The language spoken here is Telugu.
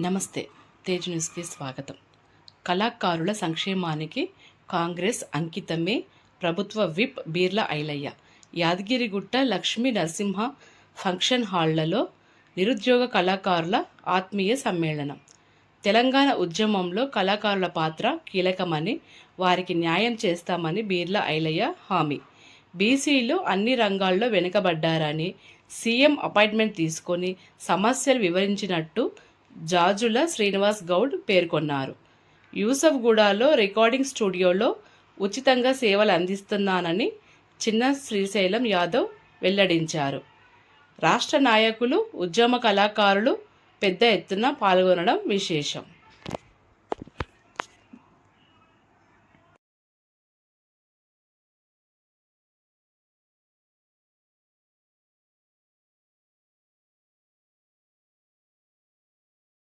నమస్తే. తేజ్ న్యూస్కి స్వాగతం. కళాకారుల సంక్షేమానికి కాంగ్రెస్ అంకితమే ప్రభుత్వ విప్ బీర్ల ఐలయ్య. యాదగిరిగుట్ట లక్ష్మీ నరసింహ ఫంక్షన్ హాళ్ళలో నిరుద్యోగ కళాకారుల ఆత్మీయ సమ్మేళనం. తెలంగాణ ఉద్యమంలో కళాకారుల పాత్ర కీలకమని వారికి న్యాయం చేస్తామని బీర్ల ఐలయ్య హామీ. బీసీలు అన్ని రంగాల్లో వెనుకబడ్డారని సీఎం అపాయింట్మెంట్ తీసుకొని సమస్యలు వివరించినట్టు జాజుల శ్రీనివాస్ గౌడ్ పేర్కొన్నారు. యూసఫ్గూడలో రికార్డింగ్ స్టూడియోలో ఉచితంగా సేవలు అందిస్తున్నానని చిన్న శ్రీశైలం యాదవ్ వెల్లడించారు. రాష్ట్ర నాయకులు ఉద్యమ కళాకారులు పెద్ద ఎత్తున పాల్గొనడం విశేషం.